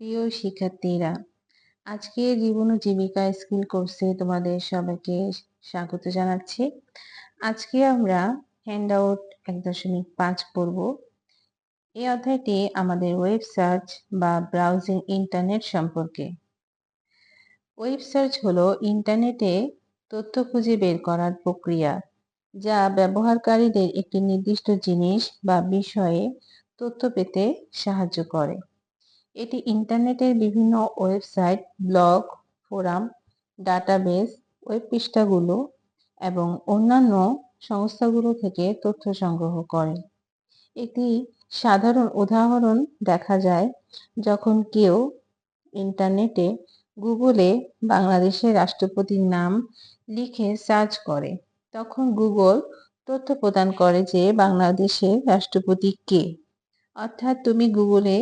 প্রিয় শিক্ষার্থীরা, আজকে জীবন ও জীবিকা স্কিল কোর্সে তোমাদের সবাইকে স্বাগত জানাচ্ছি। আজকে আমরা হ্যান্ড আউট এক দশমিক পাঁচ পড়ব। এই অধ্যায়টি আমাদের ওয়েব সার্চ বা ব্রাউজিং ইন্টারনেট সম্পর্কে। ওয়েব সার্চ হলো ইন্টারনেটে তথ্য খুঁজে বের করার প্রক্রিয়া, যা ব্যবহারকারীদের একটি নির্দিষ্ট জিনিস বা বিষয়ে তথ্য পেতে সাহায্য করে। এটি ইন্টারনেটের বিভিন্ন website, blog, forum, database, web পৃষ্ঠাগুলো এবং অন্যান্য সংস্থাগুলো থেকে তথ্য সংগ্রহ করে। একটি সাধারণ উদাহরণ দেখা যায়, যখন কেউ ইন্টারনেটে গুগলে বাংলাদেশের রাষ্ট্রপতির নাম লিখে সার্চ করে, তখন গুগল তথ্য প্রদান করে যে বাংলাদেশের রাষ্ট্রপতি কে। অর্থাৎ তুমি গুগলে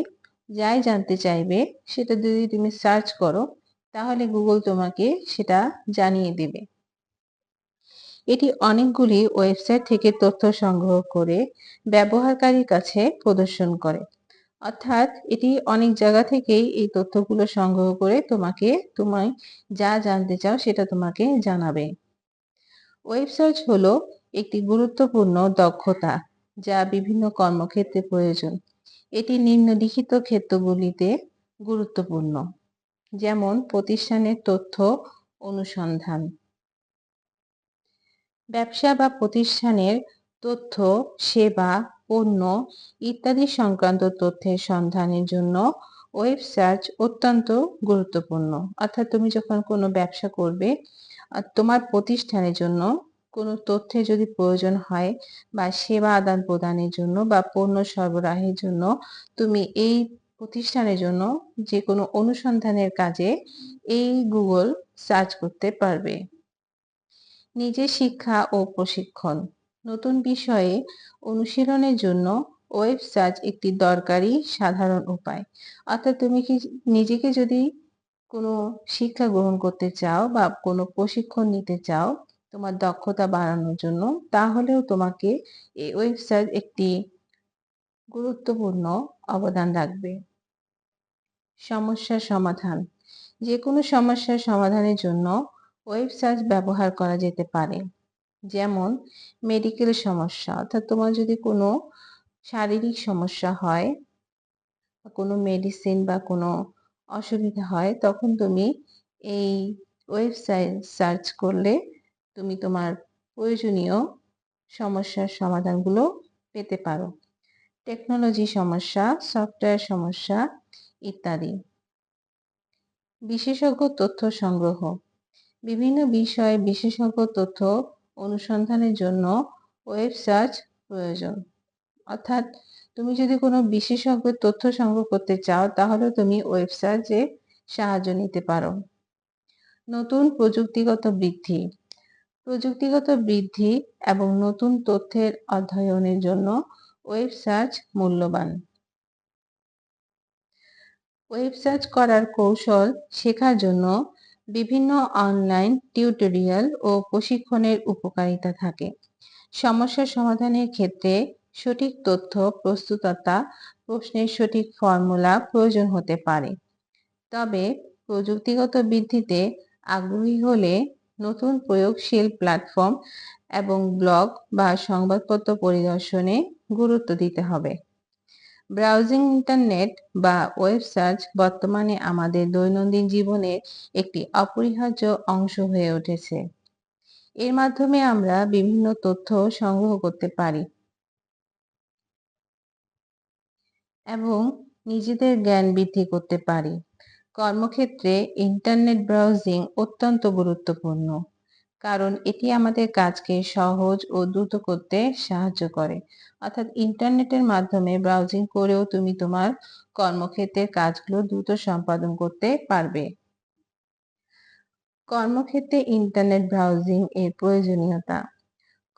যাই জানতে চাইবে, সেটা যদি তুমি সার্চ করো, তাহলে গুগল তোমাকে সেটা জানিয়ে দেবে। এটি অনেকগুলি ওয়েবসাইট থেকে তথ্য সংগ্রহ করে ব্যবহারকারীর কাছে প্রদর্শন করে। অর্থাৎ এটি অনেক জায়গা থেকেই এই তথ্যগুলো সংগ্রহ করে তোমাকে তোমায় যা জানতে চাও সেটা তোমাকে জানাবে। ওয়েব সার্চ হলো একটি গুরুত্বপূর্ণ দক্ষতা, যা বিভিন্ন কর্মক্ষেত্রে প্রয়োজন। এটি নিম্নলিখিত ক্ষেত্রগুলিতে গুরুত্বপূর্ণ, যেমন প্রতিষ্ঠানের তথ্য অনুসন্ধান। ব্যবসা বা প্রতিষ্ঠানের তথ্য, সেবা, পণ্য ইত্যাদি সংক্রান্ত তথ্যের সন্ধানের জন্য ওয়েব সার্চ অত্যন্ত গুরুত্বপূর্ণ। অর্থাৎ তুমি যখন কোনো ব্যবসা করবে তোমার প্রতিষ্ঠানের জন্য কোনো তথ্যের যদি প্রয়োজন হয় বা সেবা আদান প্রদানের জন্য বা পণ্য সরবরাহের জন্য, তুমি এই প্রতিষ্ঠানের জন্য যে কোনো অনুসন্ধানের কাজে এই গুগল সার্চ করতে পারবে। নিজের শিক্ষা ও প্রশিক্ষণ। নতুন বিষয়ে অনুশীলনের জন্য ওয়েব সার্চ একটি দরকারি সাধারণ উপায়। অর্থাৎ তুমি কি নিজেকে যদি কোনো শিক্ষা গ্রহণ করতে চাও বা কোনো প্রশিক্ষণ নিতে চাও তোমার দক্ষতা বাড়ানোর জন্য, তাহলেও তোমাকে এই ওয়েবসাইট একটি গুরুত্বপূর্ণ অবদান রাখবে। সমস্যার সমাধান। যে কোনো সমস্যার সমাধানের জন্য ওয়েবসাইট ব্যবহার করা যেতে পারে। যেমন মেডিকেল সমস্যা, অর্থাৎ তোমার যদি কোনো শারীরিক সমস্যা হয় কোনো মেডিসিন বা কোনো অসুবিধা হয়, তখন তুমি এই ওয়েবসাইট সার্চ করলে তুমি তোমার প্রয়োজনীয় সমস্যার সমাধানগুলো পেতে পারো। টেকনোলজি সমস্যা, সফটওয়্যার সমস্যা ইত্যাদি। বিশেষজ্ঞ তথ্য সংগ্রহ। বিভিন্ন বিষয়ে বিশেষজ্ঞ তথ্য অনুসন্ধানের জন্য ওয়েব সার্চ প্রয়োজন। অর্থাৎ তুমি যদি কোনো বিশেষজ্ঞের তথ্য সংগ্রহ করতে চাও, তাহলে তুমি ওয়েব সার্চে সাহায্য নিতে পারো। নতুন প্রযুক্তিগত বৃদ্ধি। প্রযুক্তিগত বৃদ্ধি এবং নতুন তথ্যের অধ্যয়নের জন্য ওয়েব সার্চ মূল্যবান। ওয়েব সার্চ করার কৌশল শেখার জন্য বিভিন্ন অনলাইন টিউটোরিয়াল ও প্রশিক্ষণের উপকারিতা থাকে। সমস্যা সমাধানের ক্ষেত্রে সঠিক তথ্য, প্রস্তুততা, প্রশ্নের সঠিক ফর্মুলা প্রয়োজন হতে পারে। তবে প্রযুক্তিগত বৃদ্ধিতে আগ্রহী হলে নতুন প্রয়োগশীল প্ল্যাটফর্ম এবং ব্লগ বা সংবাদপত্র পরিদর্শনে গুরুত্ব দিতে হবে। ব্রাউজিং ইন্টারনেট বা ওয়েব সার্চ বর্তমানে আমাদের দৈনন্দিন জীবনের একটি অপরিহার্য অংশ হয়ে উঠেছে। এর মাধ্যমে আমরা বিভিন্ন তথ্য সংগ্রহ করতে পারি এবং নিজেদের জ্ঞান বৃদ্ধি করতে পারি। কর্মক্ষেত্রে ইন্টারনেট ব্রাউজিং অত্যন্ত গুরুত্বপূর্ণ, কারণ এটি আমাদের কাজকে সহজ ও দ্রুত করতে সাহায্য করে। অর্থাৎ ইন্টারনেটের মাধ্যমে ব্রাউজিং করেও তুমি তোমার কর্মক্ষেত্রের কাজগুলো দ্রুত সম্পাদন করতে পারবে। কর্মক্ষেত্রে ইন্টারনেট ব্রাউজিং এর প্রয়োজনীয়তা।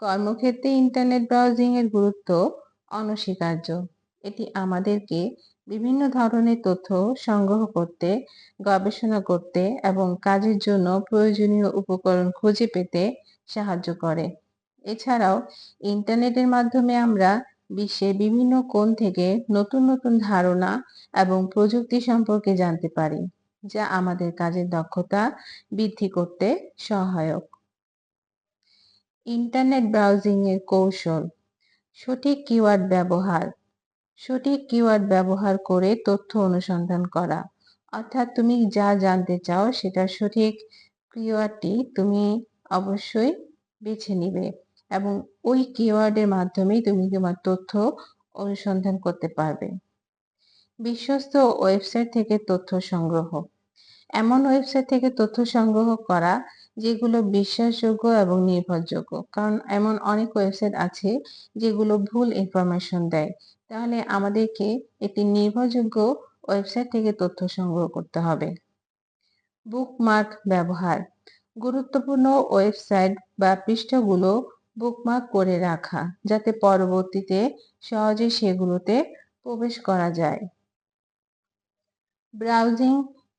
কর্মক্ষেত্রে ইন্টারনেট ব্রাউজিং এর গুরুত্ব অনস্বীকার্য। এটি আমাদেরকে বিভিন্ন ধরনের তথ্য সংগ্রহ করতে, গবেষণা করতে এবং কাজের জন্য প্রয়োজনীয় উপকরণ খুঁজে পেতে সাহায্য করে। এছাড়াও, ইন্টারনেটের মাধ্যমে আমরা বিশ্বের বিভিন্ন কোণ থেকে নতুন নতুন ধারণা এবং প্রযুক্তি সম্পর্কে জানতে পারি, যা আমাদের কাজের দক্ষতা বৃদ্ধি করতে সহায়ক। ইন্টারনেট ব্রাউজিং এর কৌশল, সঠিক কিওয়ার্ড ব্যবহার সঠিক কিওয়ার্ড ব্যবহার করে তথ্য অনুসন্ধান করা। অর্থাৎ তুমি যা জানতে চাও সেটা সঠিক কিওয়ার্ডটি তুমি অবশ্যই বেছে নিবে এবং ওই কিওয়ার্ডের মাধ্যমেই তুমি তোমার তথ্য অনুসন্ধান করতে পারবে। বিশ্বস্ত ওয়েবসাইট থেকে তথ্য সংগ্রহ। এমন ওয়েবসাইট থেকে তথ্য সংগ্রহ করা যেগুলো বিশ্বাসযোগ্য এবং নির্ভরযোগ্য। কারণ এমন অনেক ওয়েবসাইট আছে যেগুলো ভুল ইনফরমেশন দেয়। তাহলে আমাদেরকে একটি নির্ভরযোগ্য ওয়েবসাইট থেকে তথ্য সংগ্রহ করতে হবে। বুকমার্ক ব্যবহার। গুরুত্বপূর্ণ ওয়েবসাইট বা পৃষ্ঠাগুলো বুকমার্ক করে রাখা, যাতে পরবর্তীতে সহজে সেগুলোতে প্রবেশ করা যায়। Browsing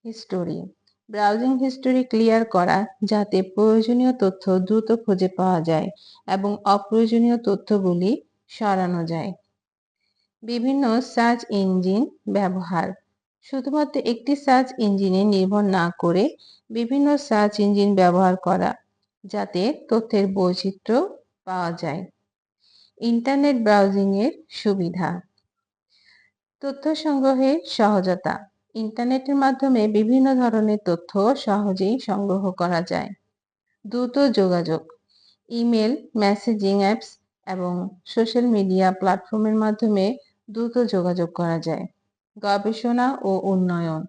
history browsing history clear করা যাতে প্রয়োজনীয় তথ্য দ্রুত খুঁজে পাওয়া যায় এবং অপ্রয়োজনীয় তথ্যগুলি সরানো যায়। বিভিন্ন সার্চ ইঞ্জিন ব্যবহার। শুধুমাত্র একটি সার্চ ইঞ্জিনে নির্ভর না করে বিভিন্ন সার্চ ইঞ্জিন ব্যবহার করা যাতে তথ্যের বৈচিত্র্য পাওয়া যায়। ইন্টারনেট ব্রাউজিং এর সুবিধা। তথ্য সংগ্রহের সহজতা। ইন্টারনেটের মাধ্যমে বিভিন্ন ধরনের তথ্য সহজেই সংগ্রহ করা যায়। দ্রুত যোগাযোগ, ইমেল, মেসেজিং অ্যাপস এবং সোশ্যাল মিডিয়া প্ল্যাটফর্মের মাধ্যমে দ্রুত যোগাযোগ করা যায়। গবেষণা ও উন্নয়ন,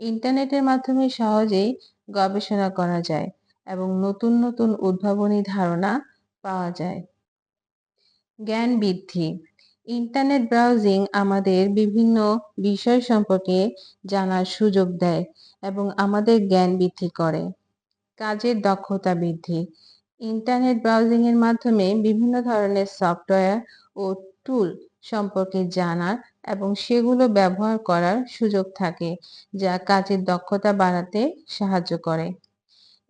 ইন্টারনেটের মাধ্যমে সহজেই গবেষণা করা যায় এবং নতুন নতুন উদ্ভাবনী ধারণা পাওয়া যায়। জ্ঞান বৃদ্ধি ইন্টারনেট ব্রাউজিং আমাদের বিভিন্ন বিষয় সম্পর্কে জানার সুযোগ দেয় এবং আমাদের জ্ঞান বৃদ্ধি করে। কাজের দক্ষতা বৃদ্ধি। ইন্টারনেট ব্রাউজিং এর মাধ্যমে বিভিন্ন ধরনের সফটওয়্যার ও টুল সম্পর্কে জানার এবং সেগুলো ব্যবহার করার সুযোগ থাকে, যা কাজের দক্ষতা বাড়াতে সাহায্য করে।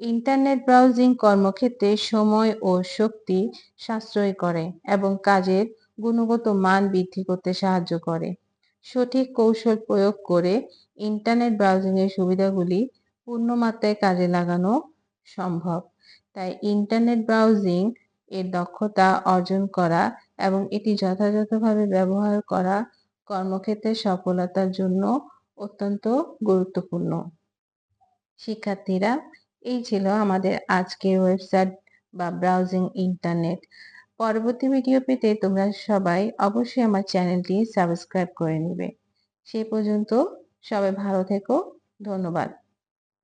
ইন্টারনেট ব্রাউজিং কর্মক্ষেত্রে সময় ও শক্তি সাশ্রয় করে এবং কাজের গুণগত মান বৃদ্ধি করতে সাহায্য করে। সঠিক কৌশল প্রয়োগ করে ইন্টারনেট ব্রাউজিং এর সুবিধাগুলি পূর্ণমাত্রায় কাজে লাগানো সম্ভব। তাই ইন্টারনেট ব্রাউজিং এর দক্ষতা অর্জন করা এবং এটি যথাযথভাবে ব্যবহার করা কর্মক্ষেত্রে সফলতার জন্য অত্যন্ত গুরুত্বপূর্ণ। শিক্ষার্থীরা, এই ছিল আমাদের আজকের ওয়েবসাইট বা ব্রাউজিং ইন্টারনেট পরবর্তী ভিডিও পেতে তোমরা সবাই অবশ্যই আমার চ্যানেলটি সাবস্ক্রাইব করে নেবে। সে পর্যন্ত সবাই ভালো থেকো। ধন্যবাদ।